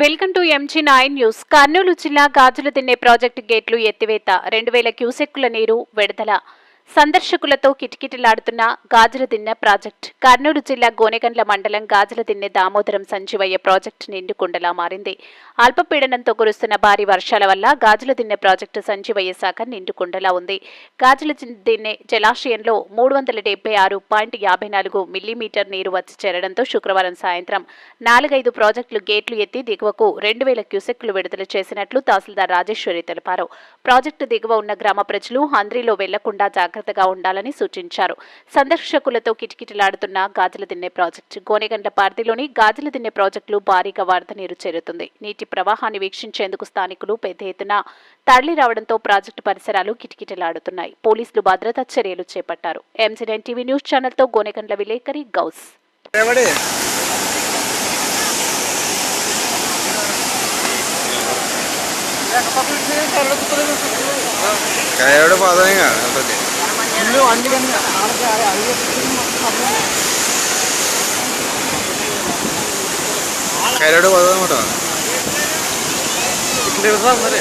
Welcome to MG nine news Kurnool జిల్లా గాజులు తిన్నే project గేట్లు ఎత్తివేత. రెండు వేల క్యూసెక్కుల నీరు విడుదల. సందర్శకులతో కిటకిటలాడుతున్న గాజులదిన్నె ప్రాజెక్ట్. కర్నూలు జిల్లా గోనెగండ్ల మండలం గాజులదిన్నె దామోదరం సంజీవయ్య ప్రాజెక్టు నిండుకుండలా మారింది. అల్పపీడనంతో కురుస్తున్న భారీ వర్షాల వల్ల గాజులదిన్నె ప్రాజెక్టు సంజీవయ్య శాఖ నిండుకుండలా ఉంది. గాజుల దిన్నె జలాశయంలో మూడు వందల డెబ్బై ఆరు పాయింట్ యాభై నాలుగు మిల్లీమీటర్ నీరు వచ్చి చేరడంతో శుక్రవారం సాయంత్రం నాలుగైదు ప్రాజెక్టులు గేట్లు ఎత్తి దిగువకు రెండు వేల క్యూసెక్లు విడుదల చేసినట్లు తహసీల్దార్ రాజేశ్వరి తెలిపారు. ప్రాజెక్టు దిగువ ఉన్న గ్రామ ప్రజలు హంద్రీలో వెళ్ళకుండా జాగ్రత్తగా ఉండాలని సూచించారు. సందర్శకులతో కిటకిటలాడుతున్న గాజుల దిన్నె ప్రాజెక్టు గోనెగండ్ల పార్టీలోని గాజుల దిన్నె ప్రాజెక్టులు భారీగా వరద నీరు చేరుతుంది. నీటి ప్రవాహాన్ని వీక్షించేందుకు స్థానికులు పెద్ద ఎత్తున తరలి రావడంతో ప్రాజెక్టు పరిసరాలు కిటకిటలాడుతున్నాయి. పోలీసులు భద్రతా చర్యలు చేపట్టారు. ఎంజీఎన్ టీవీ న్యూస్ ఛానల్తో గోనెగండ్ల విలేకరి గౌస్. നമ്മൾ വണ്ടി തന്നെ കരയോട് പോകാൻ കേട്ടോ. ദിവസം വരെ